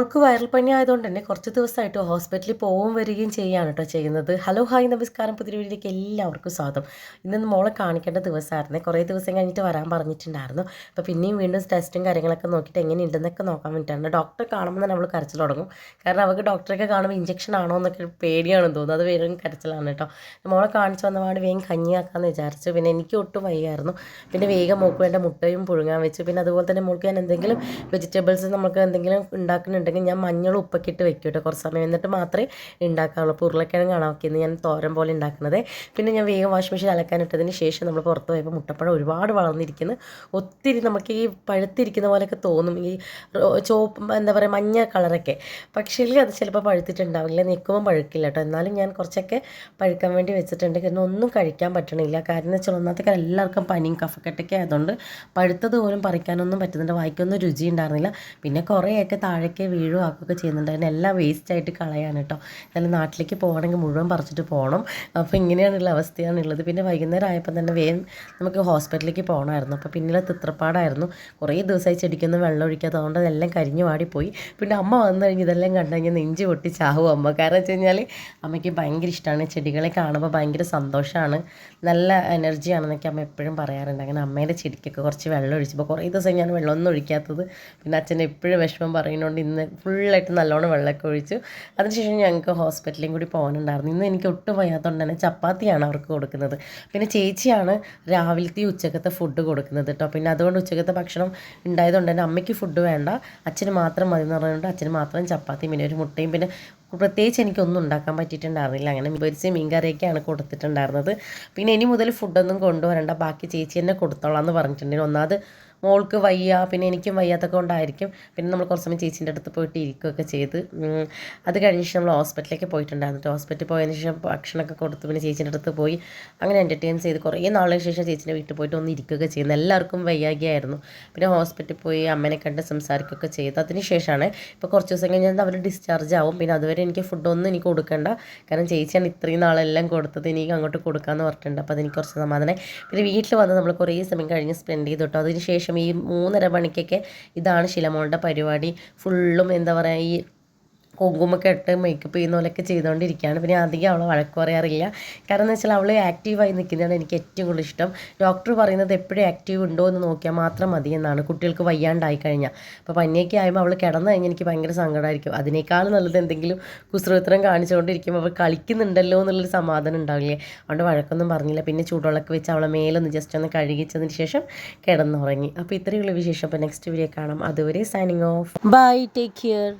മോൾക്ക് വൈറൽ പനി ആയതുകൊണ്ട് തന്നെ കുറച്ച് ദിവസമായിട്ട് ഹോസ്പിറ്റലിൽ പോവും വരികയും ചെയ്യുകയാണ് കേട്ടോ ചെയ്യുന്നത്. ഹലോ ഹായ് നമസ്കാരം. പുതിയ വീട്ടിലേക്ക് എല്ലാവർക്കും സ്വാഗതം. ഇന്ന് മോളെ കാണിക്കേണ്ട ദിവസമായിരുന്നു. കുറേ ദിവസം കഴിഞ്ഞിട്ട് വരാൻ പറഞ്ഞിട്ടുണ്ടായിരുന്നു. അപ്പോൾ പിന്നെയും വീണ്ടും ടെസ്റ്റും കാര്യങ്ങളൊക്കെ നോക്കിയിട്ട് എങ്ങനെ ഉണ്ടെന്നൊക്കെ നോക്കാൻ വേണ്ടിയിട്ടാണ്. ഡോക്ടറെ കാണുമ്പോൾ തന്നെ നമ്മൾ കരച്ചിൽ തുടങ്ങും. കാരണം അവർക്ക് ഡോക്ടറൊക്കെ കാണുമ്പോൾ ഇഞ്ചക്ഷൻ ആണോ എന്നൊക്കെ പേടിയാണെന്ന് തോന്നുന്നു. അത് വേഗം കരച്ചിലാണ് കേട്ടോ മോളെ കാണിച്ചു വന്നപാട് വേഗം കഞ്ഞിയാക്കാമെന്ന് വിചാരിച്ചു. പിന്നെ എനിക്ക് ഒട്ടും വയ്യായിരുന്നു. പിന്നെ വേഗം മോൾക്ക് വേണ്ട മുട്ടയും പുഴുങ്ങാൻ വെച്ചു. പിന്നെ അതുപോലെ തന്നെ മോൾക്ക് ഞാൻ എന്തെങ്കിലും വെജിറ്റബിൾസ് നമുക്ക് എന്തെങ്കിലും ഉണ്ടാക്കുന്നുണ്ടെങ്കിൽ ഞാൻ മഞ്ഞളും ഉപ്പൊക്കെ ഇട്ട് വെക്കും കേട്ടോ കുറച്ച് സമയം. എന്നിട്ട് മാത്രമേ ഉണ്ടാക്കാറുള്ളൂ അപ്പോൾ ഉരുളക്കിഴങ്ങാണ് ഞാൻ തോരൻ പോലെ ഉണ്ടാക്കുന്നത് പിന്നെ ഞാൻ വേഗം വാഷിംഗ് മെഷീൻ അലക്കാനിട്ടതിന് ശേഷം നമ്മൾ പുറത്ത് പോയപ്പോൾ മുട്ടപ്പഴം ഒരുപാട് വളർന്നിരിക്കുന്നു. ഒത്തിരി നമുക്ക് ഈ പഴുത്തിരിക്കുന്ന പോലെയൊക്കെ തോന്നും. ഈ ചോപ്പ് എന്താ പറയുക മഞ്ഞ കളറൊക്കെ. പക്ഷേ അത് ചിലപ്പോൾ പഴുത്തിട്ടുണ്ടാവില്ല. നിൽക്കുമ്പോൾ പഴുക്കില്ല കേട്ടോ. എന്നാലും ഞാൻ കുറച്ചൊക്കെ പഴുക്കാൻ വേണ്ടി വെച്ചിട്ടുണ്ട്. കാരണം ഒന്നും കഴിക്കാൻ പറ്റണില്ല. കാരണം വെച്ചാൽ ഒന്നാമത്തെ എല്ലാവർക്കും പനിയും കഫക്കെട്ടൊക്കെ ആയതുകൊണ്ട് പഴുത്തത് പോലും പറിക്കാനൊന്നും പറ്റുന്നുണ്ട് വായിക്കൊന്നും രുചി ഉണ്ടായിരുന്നില്ല. പിന്നെ കുറേയൊക്കെ താഴേക്ക് വീഴും ആക്കുകയൊക്കെ ചെയ്യുന്നുണ്ട്. അതിനെല്ലാം എല്ലാം വേസ്റ്റ് ആയിട്ട് കളയാണ് കേട്ടോ. എന്നാലും നാട്ടിലേക്ക് പോകണമെങ്കിൽ മുഴുവൻ പറിച്ചിട്ട് പോകണം. അപ്പോൾ ഇങ്ങനെയാണുള്ള അവസ്ഥയാണുള്ളത്. പിന്നെ വൈകുന്നേരം ആയപ്പോൾ തന്നെ വേഗം നമുക്ക് ഹോസ്പിറ്റലിലേക്ക് പോകണമായിരുന്നു. അപ്പോൾ പിന്നിലെ തിത്രപ്പാടായിരുന്നു കുറേ ദിവസമായി ചെടിക്കൊന്നും വെള്ളം ഒഴിക്കാത്തതുകൊണ്ട് അതെല്ലാം കരിഞ്ഞു വാടിപ്പോയി. പിന്നെ അമ്മ വന്നു കഴിഞ്ഞ് ഇതെല്ലാം കണ്ടു കഴിഞ്ഞാൽ നെഞ്ച് പൊട്ടി അമ്മ. കാരണം വെച്ച് കഴിഞ്ഞാൽ അമ്മയ്ക്ക് ഭയങ്കര ഇഷ്ടമാണ്. ചെടികളെ കാണുമ്പോൾ ഭയങ്കര സന്തോഷമാണ്. നല്ല എനർജിയാണെന്നൊക്കെ അമ്മ എപ്പോഴും പറയാറുണ്ട്. അങ്ങനെ അമ്മേന്റെ ചെടിക്കൊക്കെ കുറച്ച് വെള്ളം ഒഴിച്ചപ്പോൾ കുറേ ദിവസം ഞാൻ വെള്ളമൊന്നും ഒഴിക്കാത്തത്. പിന്നെ അച്ഛൻ എപ്പോഴും വിഷമം പറയുന്നതുകൊണ്ട് ഇന്ന് ഫുള്ളായിട്ട് നല്ലോണം വെള്ളമൊക്കെ ഒഴിച്ചു. അതിനുശേഷം ഞങ്ങൾക്ക് ഹോസ്പിറ്റലിലും കൂടി പോകാനുണ്ടായിരുന്നു. ഇന്ന് എനിക്ക് ഒട്ടും വയ്യാത്തതുകൊണ്ട് തന്നെ ചപ്പാത്തിയാണ് അവർക്ക് കൊടുക്കുന്നത്. പിന്നെ ചേച്ചിയാണ് രാവിലത്തെ ഉച്ചക്കത്തെ ഫുഡ് കൊടുക്കുന്നത് കേട്ടോ. പിന്നെ അതുകൊണ്ട് ഉച്ചക്കത്തെ ഭക്ഷണം ഉണ്ടായതുകൊണ്ട് തന്നെ അമ്മയ്ക്ക് ഫുഡ് വേണ്ട. അച്ഛന് മാത്രം മതി എന്ന് പറഞ്ഞുകൊണ്ട് അച്ഛന് മാത്രം ചപ്പാത്തിയും പിന്നെ ഒരു മുട്ടയും. പിന്നെ പ്രത്യേകിച്ച് എനിക്കൊന്നും ഉണ്ടാക്കാൻ പറ്റിയിട്ടുണ്ടായിരുന്നില്ല. അങ്ങനെ പൊരിച്ച് മീൻകറിയൊക്കെയാണ് കൊടുത്തിട്ടുണ്ടായിരുന്നത്. പിന്നെ ഇനി മുതൽ ഫുഡൊന്നും കൊണ്ടുവരണ്ട. ബാക്കി ചേച്ചി തന്നെ കൊടുത്തോളാം എന്ന് പറഞ്ഞിട്ടുണ്ടെങ്കിൽ ഒന്നാമത് മോൾക്ക് വയ്യ പിന്നെ എനിക്കും വയ്യാത്തൊക്കെ കൊണ്ടായിരിക്കും പിന്നെ നമ്മൾ കുറച്ച് സമയം ചേച്ചീന്റെ അടുത്ത് പോയിട്ട് ഇരിക്കുകയൊക്കെ ചെയ്ത് അത് കഴിഞ്ഞ ശേഷം നമ്മൾ ഹോസ്പിറ്റലിലേക്ക് പോയിട്ടുണ്ടായിരുന്നു. ഹോസ്പിറ്റലിൽ പോയതിന് ശേഷം ഭക്ഷണമൊക്കെ കൊടുത്ത് പിന്നെ ചേച്ചീന്റെ അടുത്ത് പോയി അങ്ങനെ എന്റർടൈൻ ചെയ്ത് കുറേ നാളിന് ശേഷം ചേച്ചീന്റെ വീട്ടിൽ പോയിട്ട് ഒന്ന് ഇരിക്കുകയൊക്കെ ചെയ്യുന്നത് എല്ലാവർക്കും വയ്യാകിയായിരുന്നു പിന്നെ ഹോസ്പിറ്റലിൽ പോയി അമ്മനെ കണ്ട് സംസാരിക്കുകയൊക്കെ ചെയ്ത്. അതിന് ശേഷമാണ് ഇപ്പോൾ കുറച്ച് ദിവസം കഴിഞ്ഞാൽ അവർ ഡിസ്ചാർജ് ആവും. പിന്നെ അതുവരെ എനിക്ക് ഫുഡൊന്നും എനിക്ക് കൊടുക്കേണ്ട. കാരണം ചേച്ചിയാണ് ഇത്രയും നാളെല്ലാം കൊടുത്തത്. എനിക്ക് അങ്ങോട്ട് കൊടുക്കാമെന്ന് പറഞ്ഞിട്ടുണ്ട്. അപ്പോൾ അതെനിക്ക് കുറച്ച് സമാധാനം. പിന്നെ വീട്ടിൽ വന്ന് നമ്മൾ കുറേ സമയം കഴിഞ്ഞ് സ്പെൻഡ് ചെയ്തിട്ടോ അതിന് ശേഷം ഈ മൂന്നര മണിക്കൊക്കെ ഇതാണ് ശിലമോളുടെ പരിപാടി. ഫുള്ളും എന്താ പറയുക ഈ കുങ്കുമൊക്കെ ഇട്ട് മേക്കപ്പ് ചെയ്യുന്ന പോലെയൊക്കെ ചെയ്തുകൊണ്ടിരിക്കുകയാണ് പിന്നെ അധികം അവൾ വഴക്ക് പറയാറില്ല. കാരണം എന്ന് വെച്ചാൽ അവൾ ആക്റ്റീവായി നിൽക്കുന്നതാണ് എനിക്ക് ഏറ്റവും കൂടുതൽ ഇഷ്ടം. ഡോക്ടർ പറയുന്നത് എപ്പോഴും ആക്റ്റീവ് ഉണ്ടോ എന്ന് നോക്കിയാൽ മാത്രം മതി എന്നാണ്. കുട്ടികൾക്ക് വയ്യാണ്ടായി കഴിഞ്ഞാൽ. അപ്പോൾ പനിയൊക്കെ ആയുമ്പോൾ അവൾ കിടന്നു കഴിഞ്ഞാൽ എനിക്ക് ഭയങ്കര സങ്കടമായിരിക്കും അതിനേക്കാൾ നല്ലത് എന്തെങ്കിലും കുസൃത്രം കാണിച്ചുകൊണ്ടിരിക്കുമ്പോൾ അവൾ കളിക്കുന്നുണ്ടല്ലോ എന്നുള്ളൊരു സമാധാനം ഉണ്ടാവില്ലേ? അതുകൊണ്ട് വഴക്കൊന്നും പറഞ്ഞില്ല. പിന്നെ ചൂടുവെള്ളമൊക്കെ വെച്ച് അവളെ മേലൊന്ന് ജസ്റ്റ് ഒന്ന് കഴുകിച്ചതിന് ശേഷം കിടന്നുറങ്ങി. അപ്പോൾ ഇത്രയുള്ള വിശേഷം. അപ്പോൾ നെക്സ്റ്റ് വീഡിയോ കാണാം. അതുവരെ signing off bye take care